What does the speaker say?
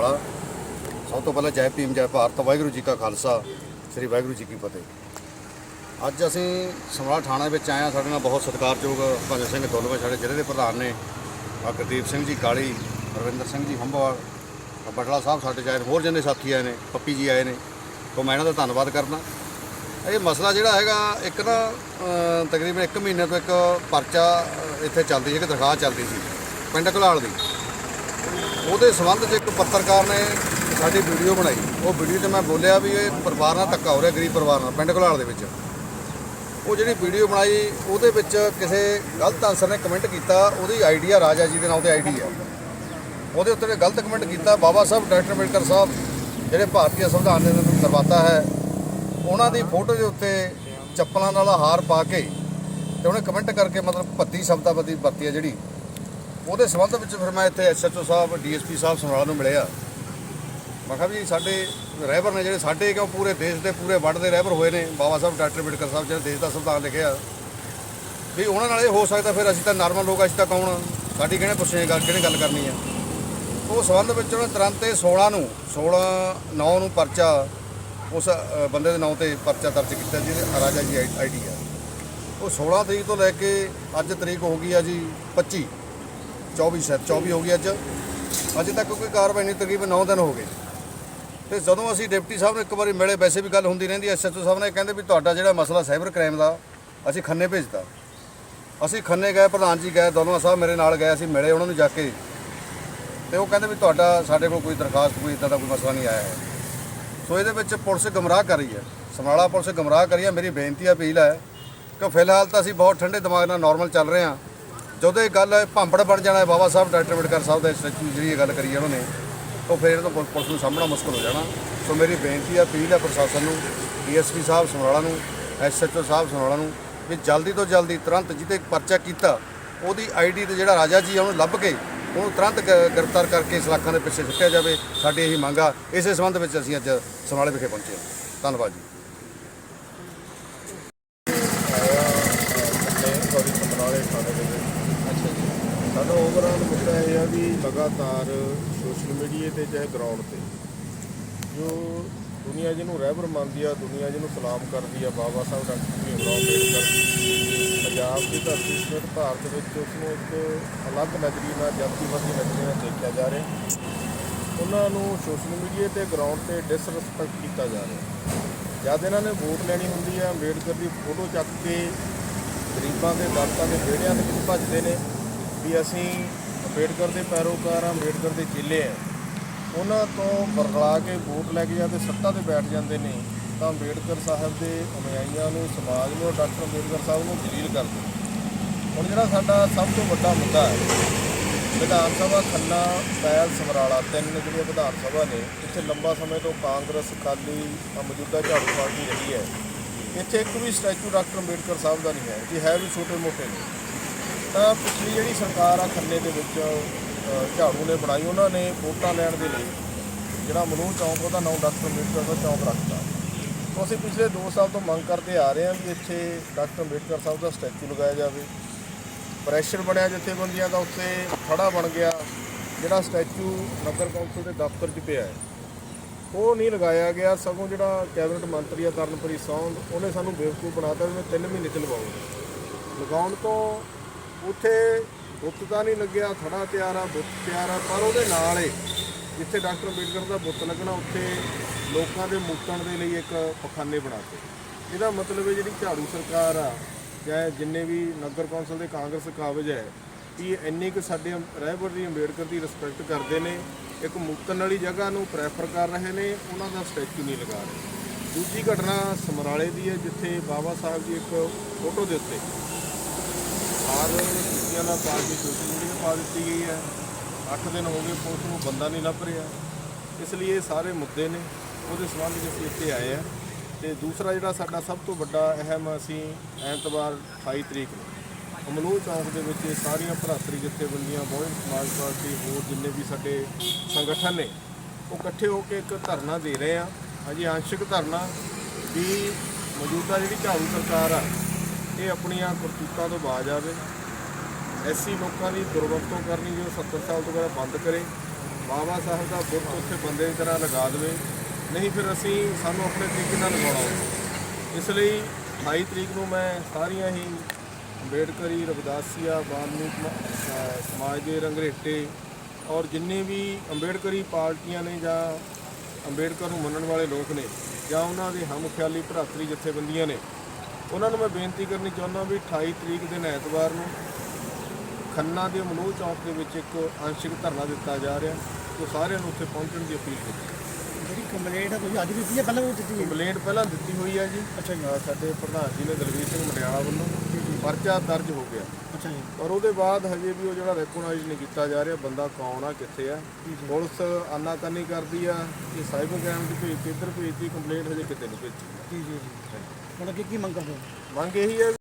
ਵਾਲਾ। ਸਭ ਤੋਂ ਪਹਿਲਾਂ ਜੈ ਭੀਮ, ਜੈ ਭਾਰਤ, ਵਾਹਿਗੁਰੂ ਜੀ ਕਾ ਖਾਲਸਾ, ਸ੍ਰੀ ਵਾਹਿਗੁਰੂ ਜੀ ਕੀ ਫਤਿਹ। ਅੱਜ ਅਸੀਂ ਸਮਰਾਲਾ ਥਾਣਾ ਵਿੱਚ ਆਏ ਹਾਂ। ਸਾਡੇ ਨਾਲ ਬਹੁਤ ਸਤਿਕਾਰਯੋਗ ਭਗਤ ਸਿੰਘ ਦੁੱਲਵੇ ਸਾਡੇ ਜ਼ਿਲ੍ਹੇ ਦੇ ਪ੍ਰਧਾਨ ਨੇ ਆ ਗੁਰਦੀਪ ਸਿੰਘ ਜੀ, ਕਾਲੀ, ਰਵਿੰਦਰ ਸਿੰਘ ਜੀ, ਹੰਬਵਾਲ ਬਟਲਾ ਸਾਹਿਬ ਸਾਡੇ ਚਾਹੇ ਹੋਰ ਜਿੰਨੇ ਸਾਥੀ ਆਏ ਨੇ, ਪੱਪੀ ਜੀ ਆਏ ਨੇ, ਤੋਂ ਮੈਂ ਇਹਨਾਂ ਦਾ ਧੰਨਵਾਦ ਕਰਨਾ ਇਹ ਮਸਲਾ ਜਿਹੜਾ ਹੈਗਾ, ਇੱਕ ਨਾ ਤਕਰੀਬਨ 1 ਮਹੀਨੇ ਤੋਂ ਇੱਕ ਪਰਚਾ ਇੱਥੇ ਚੱਲਦੀ ਸੀ, ਇੱਕ ਦਰਖਾਸਤ ਚੱਲਦੀ ਸੀ, ਪਿੰਡ ਘਲਾਲ ਦੀ। ਉਹਦੇ ਸੰਬੰਧ 'ਚ ਇੱਕ ਪੱਤਰਕਾਰ ਨੇ ਸਾਡੀ ਵੀਡੀਓ ਬਣਾਈ। ਉਹ ਵੀਡੀਓ 'ਚ ਮੈਂ ਬੋਲਿਆ ਵੀ ਇਹ ਪਰਿਵਾਰ ਨਾਲ ਧੱਕਾ ਹੋ ਰਿਹਾ, ਗਰੀਬ ਪਰਿਵਾਰ ਨਾਲ, ਪਿੰਡ ਘਲਾਲ ਦੇ ਵਿੱਚ। ਉਹ ਜਿਹੜੀ ਵੀਡੀਓ ਬਣਾਈ, ਉਹਦੇ ਵਿੱਚ ਕਿਸੇ ਗਲਤ ਆਨਸਰ ਨੇ ਕਮੈਂਟ ਕੀਤਾ, ਉਹਦੀ ਆਈਡੀਆ ਰਾਜਾ ਜੀ ਦੇ ਨਾਂ ਤੇ ਆਈਡੀ ਹੈ ਉਹਦੇ ਉੱਤੇ ਨੇ ਗਲਤ ਕਮੈਂਟ ਕੀਤਾ, ਬਾਬਾ ਸਾਹਿਬ, ਡਾਕਟਰ ਅੰਬੇਡਕਰ ਸਾਹਿਬ, ਜਿਹੜੇ ਭਾਰਤੀ ਸੰਵਿਧਾਨ ਦੇ ਨਿਰਮਾਤਾ ਹੈ, ਉਹਨਾਂ ਦੀ ਫੋਟੋ ਦੇ ਉੱਤੇ ਚੱਪਲਾਂ ਨਾਲ ਹਾਰ ਪਾ ਕੇ ਤੇ ਉਹਨੇ ਕਮੈਂਟ ਕਰਕੇ ਮਤਲਬ ਭੱਦੀ ਸ਼ਬਦਾਵਲੀ ਵਰਤੀ ਹੈ ਜਿਹੜੀ। ਉਹਦੇ ਸੰਬੰਧ ਵਿੱਚ ਫਿਰ ਮੈਂ ਇੱਥੇ ਐਸਐਚਓ ਸਾਹਿਬ ਡੀਐਸਪੀ ਸਾਹਿਬ, ਸਮਰਾਲਾ ਨੂੰ ਮਿਲਿਆ। ਮੈਂ ਕਿਹਾ ਵੀ ਸਾਡੇ ਰਹਿਬਰ ਨੇ ਜਿਹੜੇ ਸਾਡੇ, ਕਿਉਂ ਪੂਰੇ ਦੇਸ਼ ਦੇ ਪੂਰੇ ਵਰਲਡ ਦੇ ਰਹਿਬਰ ਹੋਏ ਨੇ? ਬਾਬਾ ਸਾਹਿਬ, ਡਾਕਟਰ ਅੰਬੇਡਕਰ ਸਾਹਿਬ ਜਿਹੜੇ ਦੇਸ਼ ਦਾ ਸੰਵਿਧਾਨ ਲਿਖਿਆ। ਵੀ ਉਹਨਾਂ ਨਾਲ ਇਹ ਹੋ ਸਕਦਾ ਫਿਰ ਅਸੀਂ ਤਾਂ ਨਾਰਮਲ ਲੋਕ ਅਸੀਂ ਤਾਂ ਕੌਣ ਆ? ਸਾਡੀ ਕਿਹਨੇ ਪੁੱਛੇ ਗੱਲ, ਕਿਹਨੇ ਗੱਲ ਕਰਨੀ ਆ? ਉਹ ਸੰਬੰਧ ਵਿੱਚ ਉਹਨੇ ਤੁਰੰਤ ਇਹ 16 ਨੂੰ 16 9 ਨੂੰ ਪਰਚਾ, ਉਸ ਬੰਦੇ ਦੇ ਨਾਂ ਤੇ ਪਰਚਾ ਦਰਜ ਕੀਤਾ ਜਿਹਦੇ ਰਾਜਾ ਜੀ ਆਈਡੀ ਆ। ਉਹ 16 ਤਰੀਕ ਤੋਂ ਲੈ ਕੇ ਅੱਜ ਤਰੀਕ ਹੋ ਗਈ ਆ ਜੀ 25 24 ਸ਼ਾਇਦ 24 ਹੋ ਗਈ ਅੱਜ। ਅਜੇ ਤੱਕ ਕੋਈ ਕਾਰਵਾਈ ਨਹੀਂ, ਤਕਰੀਬਨ 9 ਦਿਨ ਹੋ ਗਏ। ਤੇ ਜਦੋਂ ਅਸੀਂ ਡਿਪਟੀ ਸਾਹਿਬ ਨੂੰ ਇੱਕ ਵਾਰੀ ਮਿਲੇ, ਵੈਸੇ ਵੀ ਗੱਲ ਹੁੰਦੀ ਰਹਿੰਦੀ ਐਸਐਚਓ ਸਾਹਿਬ ਨੇ ਕਹਿੰਦੇ ਵੀ ਤੁਹਾਡਾ ਜਿਹੜਾ ਮਸਲਾ ਸਾਈਬਰ ਕ੍ਰਾਈਮ ਦਾ, ਅਸੀਂ ਖੰਨੇ ਭੇਜਤਾ। ਅਸੀਂ ਖੰਨੇ ਗਏ, ਪ੍ਰਧਾਨ ਜੀ ਗਏ, ਦੋਨੋਂ ਸਾਹਿਬ ਮੇਰੇ ਨਾਲ ਗਏ, ਅਸੀਂ ਮਿਲੇ ਉਹਨਾਂ ਨੂੰ ਜਾ ਕੇ। ਤੇ ਉਹ ਕਹਿੰਦੇ ਵੀ ਤੁਹਾਡਾ, ਸਾਡੇ ਕੋਲ ਕੋਈ ਦਰਖਾਸਤ, ਕੋਈ ਇਦਾਂ ਦਾ ਕੋਈ ਮਸਲਾ ਨਹੀਂ ਆਇਆ ਹੈ। ਸੋ ਇਹਦੇ ਵਿੱਚ ਪੁਲਿਸ ਗਮਰਾਹ ਕਰ ਰਹੀ ਹੈ। ਸਮਰਾਲਾ ਪੁਲਿਸ ਗਮਰਾਹ ਕਰ ਰਹੀ ਹੈ। ਮੇਰੀ ਬੇਨਤੀ ਹੈ ਅਪੀਲ ਹੈ ਕਿ ਫਿਲਹਾਲ ਤਾਂ ਅਸੀਂ ਬਹੁਤ ਠੰਡੇ ਦਿਮਾਗ ਨਾਲ ਨਾਰਮਲ ਚੱਲ ਰਹੇ ਹਾਂ। ਜਦੋਂ ਇਹ ਗੱਲ ਭਾਂਪੜ ਬਣ ਜਾਣਾ, ਬਾਬਾ ਸਾਹਿਬ, ਡਾਕਟਰ ਅੰਬੇਡਕਰ ਸਾਹਿਬ ਦਾ ਸਟੈਚੂ ਜਿਹੜੀ ਇਹ ਗੱਲ ਕਰੀ ਉਹਨਾਂ ਨੇ ਉਹ ਫਿਰ ਇਹਨਾਂ ਤੋਂ ਪੁਲ- ਪੁਲਿਸ ਨੂੰ ਸਾਹਮਣਾ ਮੁਸ਼ਕਲ ਹੋ ਜਾਣਾ। ਸੋ ਮੇਰੀ ਬੇਨਤੀ ਹੈ ਅਪੀਲ ਹੈ ਪ੍ਰਸ਼ਾਸਨ ਨੂੰ, ਡੀਐਸਪੀ ਸਾਹਿਬ ਸਮਰਾਲਾ ਨੂੰ, ਐਸਐਚਓ ਸਾਹਿਬ ਸਮਰਾਲਾ ਨੂੰ, ਵੀ ਜਲਦੀ ਤੋਂ ਜਲਦੀ ਤੁਰੰਤ ਜਿਹਦੇ ਪਰਚਾ ਕੀਤਾ, ਉਹਦੀ ਆਈਡੀ ਤੇ ਜਿਹੜਾ ਰਾਜਾ ਜੀ ਆ, ਉਹਨੂੰ ਲੱਭ ਕੇ ਉਹਨੂੰ ਤੁਰੰਤ ਗ੍ਰਿਫਤਾਰ ਕਰਕੇ ਸਲਾਖਾਂ ਦੇ ਪਿੱਛੇ ਸੁੱਟਿਆ ਜਾਵੇ। ਸਾਡੀ ਇਹੀ ਮੰਗ ਆ। ਇਸੇ ਸੰਬੰਧ ਵਿੱਚ ਅਸੀਂ ਅੱਜ ਸਮਰਾਲੇ ਵਿਖੇ ਪਹੁੰਚੇ ਹਾਂ। ਧੰਨਵਾਦ ਜੀ। ਸਮਰਾਲੇ ਥਾਣੇ ਦੇ ਵਿੱਚ। ਜੀ ਸਾਡਾ ਓਵਰਆਲ ਮੁੱਦਾ ਇਹ ਆ ਵੀ ਲਗਾਤਾਰ ਸੋਸ਼ਲ ਮੀਡੀਆ ਤੇ ਚਾਹੇ ਗਰਾਊਂਡ ਤੇ ਜੋ ਦੁਨੀਆ ਜਿਹਨੂੰ ਰਹਿਬਰ ਮੰਨਦੀ ਆ, ਦੁਨੀਆ ਜਿਹਨੂੰ ਸਲਾਮ ਕਰਦੀ ਆ, ਬਾਬਾ ਸਾਹਿਬ ਡਾਕਟਰ ਭੀਮ ਰਾਓ ਅੰਬੇਡਕਰ ਪੰਜਾਬ ਦੀ ਧਰਤੀ ਸਮੇਤ ਭਾਰਤ ਵਿੱਚ ਉਸ ਨੂੰ ਇੱਕ ਅਲੱਗ ਨਜ਼ਰੀਏ ਨਾਲ ਜਾਤੀਵਾਦੀ ਨਜ਼ਰੀਏ ਨਾਲ ਦੇਖਿਆ ਜਾ ਰਿਹਾ। ਉਹਨਾਂ ਨੂੰ ਸੋਸ਼ਲ ਮੀਡੀਆ ਤੇ ਗਰਾਊਂਡ ਤੇ ਡਿਸਰੈਸਪੈਕਟ ਕੀਤਾ ਜਾ ਰਿਹਾ। ਜਦ ਇਹਨਾਂ ਨੇ ਵੋਟ ਲੈਣੀ ਹੁੰਦੀ ਆ, ਅੰਬੇਡਕਰ ਦੀ ਫੋਟੋ ਚੱਕ ਕੇ ਗਰੀਬਾਂ ਦੇ ਦਰਦਾਂ ਦੇ ਵਿਹੜਿਆਂ ਦੇ ਵਿੱਚ ਭੱਜਦੇ ਨੇ। ਵੀ ਅਸੀਂ ਅੰਬੇਡਕਰ ਦੇ ਪੈਰੋਕਾਰ ਆ ਅੰਬੇਡਕਰ ਦੇ ਚੇਲੇ ਆ ਉਹਨਾਂ ਤੋਂ ਬਰਗਲਾ ਕੇ ਵੋਟ ਲੈ ਕੇ ਜਾਂਦੇ ਸੱਤਾ ਤੇ ਬੈਠ ਜਾਂਦੇ ਨੇ, ਤਾਂ ਅੰਬੇਡਕਰ ਸਾਹਿਬ ਦੇ ਅਨੁਯਾਈਆਂ ਨੂੰ, ਸਮਾਜ ਨੂੰ, ਡਾਕਟਰ ਅੰਬੇਡਕਰ ਸਾਹਿਬ ਨੂੰ ਜਲੀਲ ਕਰਦੇ ਹੁਣ ਜਿਹੜਾ ਸਾਡਾ ਸਭ ਤੋਂ ਵੱਡਾ ਮੁੱਦਾ ਹੈ, ਵਿਧਾਨ ਸਭਾ ਖੰਨਾ, ਪੈਲ, ਸਮਰਾਲਾ, ਤਿੰਨ ਜਿਹੜੀਆਂ ਵਿਧਾਨ ਸਭਾ ਨੇ, ਇੱਥੇ ਲੰਬਾ ਸਮੇਂ ਤੋਂ ਕਾਂਗਰਸ, ਅਕਾਲੀ ਮੌਜੂਦਾ ਝਾੜੂ ਪਾਰਟੀ ਰਹੀ ਹੈ। ਇੱਥੇ ਇੱਕ ਵੀ ਸਟੈਚੂ ਡਾਕਟਰ ਅੰਬੇਡਕਰ ਸਾਹਿਬ ਦਾ ਨਹੀਂ ਹੈ ਜੀ ਹੈ ਵੀ ਛੋਟੇ ਮੋਟੇ ਨੇ। ਤਾਂ ਪਿਛਲੀ ਜਿਹੜੀ ਸਰਕਾਰ ਆ ਖੰਨੇ ਦੇ ਵਿੱਚ ਝਾੜੂ ਨੇ ਬਣਾਈ, ਉਹਨਾਂ ਨੇ ਵੋਟਾਂ ਲੈਣ ਦੇ ਲਈ ਜਿਹੜਾ ਮਨੂਰ ਚੌਂਕ, ਉਹਦਾ ਨਾਮ ਡਾਕਟਰ ਅੰਬੇਡਕਰ ਦਾ ਚੌਂਕ ਰੱਖਤਾ। ਤੋਂ ਅਸੀਂ ਪਿਛਲੇ 2 ਸਾਲ ਤੋਂ ਮੰਗ ਕਰਦੇ ਆ ਰਹੇ ਹਾਂ ਵੀ ਇੱਥੇ ਡਾਕਟਰ ਅੰਬੇਡਕਰ ਸਾਹਿਬ ਦਾ ਸਟੈਚੂ ਲਗਾਇਆ ਜਾਵੇ। ਪ੍ਰੈਸ਼ਰ ਬਣਿਆ ਜਥੇਬੰਦੀਆਂ ਦਾ ਉੱਥੇ ਖੜਾ ਬਣ ਗਿਆ। ਜਿਹੜਾ ਸਟੈਚੂ ਨਗਰ ਕੌਂਸਲ ਦੇ ਦਫ਼ਤਰ 'ਚ ਪਿਆ ਹੈ, ਉਹ ਨਹੀਂ ਲਗਾਇਆ ਗਿਆ। ਸਗੋਂ ਜਿਹੜਾ ਕੈਬਨਿਟ ਮੰਤਰੀ ਆ ਤਰਨਪ੍ਰੀਤ ਸੌਂਦ, ਉਹਨੇ ਸਾਨੂੰ ਬੇਵਕੂਫ ਬਣਾਤਾ ਵੀ ਮੈਂ 3 ਮਹੀਨੇ 'ਚ ਲਗਾਉਂਗਾ ਲਗਾਉਣ ਤੋਂ ਉੱਥੇ ਬੁੱਤ ਤਾਂ ਨਹੀਂ ਲੱਗਿਆ ਖੜਾ ਤਿਆਰ ਆ, ਬੁੱਤ ਤਿਆਰ ਆ, ਪਰ ਉਹਦੇ ਨਾਲ ਹੀ ਜਿੱਥੇ ਡਾਕਟਰ ਅੰਬੇਡਕਰ ਦਾ ਬੁੱਤ ਲੱਗਣਾ, ਉੱਥੇ ਲੋਕਾਂ ਦੇ ਮੁਕਤਣ ਦੇ ਲਈ ਇੱਕ ਪਖਾਨੇ ਬਣਾਤੇ ਇਹਦਾ ਮਤਲਬ ਹੈ ਜਿਹੜੀ ਝਾੜੂ ਸਰਕਾਰ ਆ, ਜਾਂ ਜਿੰਨੇ ਵੀ ਨਗਰ ਕੌਂਸਲ ਦੇ ਕਾਂਗਰਸ ਕਾਬਜ ਹੈ, ਵੀ ਇਹ ਇੰਨੀ ਕੁ ਸਾਡੇ ਰਹਿਬਰ ਦੀ ਅੰਬੇਡਕਰ ਦੀ ਰਿਸਪੈਕਟ ਕਰਦੇ ਨੇ, ਇੱਕ ਮੁੱਤਣ ਵਾਲੀ ਜਗ੍ਹਾ ਨੂੰ ਪ੍ਰੈਫਰ ਕਰ ਰਹੇ ਨੇ, ਉਹਨਾਂ ਦਾ ਸਟੈਚੂ ਨਹੀਂ ਲਗਾ ਰਹੇ। ਦੂਜੀ ਘਟਨਾ ਸਮਰਾਲੇ ਦੀ ਹੈ, ਜਿੱਥੇ ਬਾਬਾ ਸਾਹਿਬ ਜੀ ਇੱਕ ਫੋਟੋ ਦੇ ਉੱਤੇ ਆਰ ਕੁੱਤਿਆਂ ਦਾ ਪਾ ਕੇ ਸੋਸ਼ਲ ਮੀਡੀਆ ਪਾ ਦਿੱਤੀ ਗਈ ਹੈ 8 ਦਿਨ ਹੋ ਗਏ ਪੁਲਿਸ ਨੂੰ ਬੰਦਾ ਨਹੀਂ ਲੱਭ ਰਿਹਾ। ਇਸ ਲਈ ਇਹ ਸਾਰੇ ਮੁੱਦੇ ਨੇ, ਉਹਦੇ ਸੰਬੰਧ ਵਿੱਚ ਅਸੀਂ ਇੱਥੇ ਆਏ ਆ ਤੇ ਦੂਸਰਾ ਜਿਹੜਾ ਸਾਡਾ ਸਭ ਤੋਂ ਵੱਡਾ ਅਹਿਮ ਅਸੀਂ ਐਤਵਾਰ 28 ਤਰੀਕ ਨੂੰ ਅਮਲੂ ਚੌਂਕ ਦੇ ਵਿੱਚ ਇਹ ਸਾਰੀਆਂ ਭਰਾਤਰੀ ਜਥੇਬੰਦੀਆਂ ਬਹੁਜਨ ਸਮਾਜ ਪਾਰਟੀ ਹੋਰ ਜਿੰਨੇ ਵੀ ਸਾਡੇ ਸੰਗਠਨ ਨੇ, ਉਹ ਇਕੱਠੇ ਹੋ ਕੇ ਇੱਕ ਧਰਨਾ ਦੇ ਰਹੇ ਆ ਅਜੇ ਆਂਸ਼ਿਕ ਧਰਨਾ ਵੀ ਮੌਜੂਦਾ ਜਿਹੜੀ ਝਾੜੂ ਸਰਕਾਰ ਆ ਇਹ ਆਪਣੀਆਂ ਕਰਤੂਤਾਂ ਤੋਂ ਬਾਜ ਆਵੇ। ਐਸੀ ਲੋਕਾਂ ਦੀ ਦੁਰਵਰਤੋਂ ਕਰਨੀ ਜੋ 70 ਸਾਲ ਤੋਂ ਪਹਿਲਾਂ ਬੰਦ ਕਰੇ। ਬਾਬਾ ਸਾਹਿਬ ਦਾ ਬੁੱਤ ਉੱਥੇ ਬੰਦੇ ਦੀ ਤਰ੍ਹਾਂ ਲਗਾ ਦੇਵੇ। ਨਹੀਂ ਫਿਰ ਅਸੀਂ ਸਾਨੂੰ ਆਪਣੇ ਤਰੀਕੇ ਨਾਲ ਲਗਾਉਣਾ ਇਸ ਲਈ 28 ਤਰੀਕ ਨੂੰ ਮੈਂ ਸਾਰੀਆਂ ਹੀ ਅੰਬੇਡਕਰੀ, ਰਵਿਦਾਸੀਆ, ਵਾਲਮੀਕ ਮ- ਸਮਾਜ ਦੇ ਰੰਗਰੇਟੇ ਔਰ ਜਿੰਨੇ ਵੀ ਅੰਬੇਡਕਰੀ ਪਾਰਟੀਆਂ ਨੇ ਜਾਂ ਅੰਬੇਡਕਰ ਨੂੰ ਮੰਨਣ ਵਾਲੇ ਲੋਕ ਨੇ ਜਾਂ ਉਹਨਾਂ ਦੇ ਹਮਖਿਆਲੀ ਭਰਾਤਰੀ ਜਥੇਬੰਦੀਆਂ ਨੇ ਉਹਨਾਂ ਨੂੰ ਮੈਂ ਬੇਨਤੀ ਕਰਨੀ ਚਾਹੁੰਦਾ ਵੀ 28 ਤਰੀਕ ਦਿਨ ਐਤਵਾਰ ਨੂੰ ਖੰਨਾ ਦੇ ਮਨੋਹ ਚੌਕ ਦੇ ਵਿੱਚ ਇੱਕ ਅੰਸ਼ਿਕ ਧਰਨਾ ਦਿੱਤਾ ਜਾ ਰਿਹਾ ਤੇ ਸਾਰਿਆਂ ਨੂੰ ਉੱਥੇ ਪਹੁੰਚਣ ਦੀ ਅਪੀਲ ਕੀਤੀ। ਜਿਹੜੀ ਕੰਪਲੇਂਟ ਹੈ ਤੁਸੀਂ ਅੱਜ ਦਿੱਤੀ ਹੈ ਪਹਿਲਾਂ ਵੀ ਦਿੱਤੀ ਹੈ? ਕੰਪਲੇਂਟ ਪਹਿਲਾਂ ਦਿੱਤੀ ਹੋਈ ਹੈ ਜੀ। ਅੱਛਾ ਜੀ। ਸਾਡੇ ਪ੍ਰਧਾਨ ਜੀ ਨੇ ਦਲਵੀਰ ਸਿੰਘ ਮਟਿਆਲਾ ਵੱਲੋਂ ਪਰਚਾ ਦਰਜ ਹੋ ਗਿਆ। ਅੱਛਾ ਜੀ। ਪਰ ਉਹਦੇ ਬਾਅਦ ਹਜੇ ਵੀ ਉਹ ਜਿਹੜਾ ਰੈਕੋਗਨਾਈਜ਼ ਨਹੀਂ ਕੀਤਾ ਜਾ ਰਿਹਾ ਬੰਦਾ ਕੌਣ ਆ ਕਿੱਥੇ ਆ। ਪੁਲਿਸ ਆਨਾਕਾਨੀ ਕਰਦੀ ਆ ਕਿ ਸਾਈਬਰ ਕ੍ਰਾਈਮ ਦੀ ਭੇਜ ਕੇ ਇੱਧਰ ਭੇਜਦੀ ਕੰਪਲੇਂਟ ਹਜੇ ਕਿਤੇ ਨਹੀਂ ਭੇਜੀ। ਜੀ ਜੀ ਜੀ। ਮਤਲਬ ਅੱਗੇ ਕੀ ਮੰਗ ਕਰਦੇ ਹੋ? ਮੰਗ ਇਹੀ ਹੈ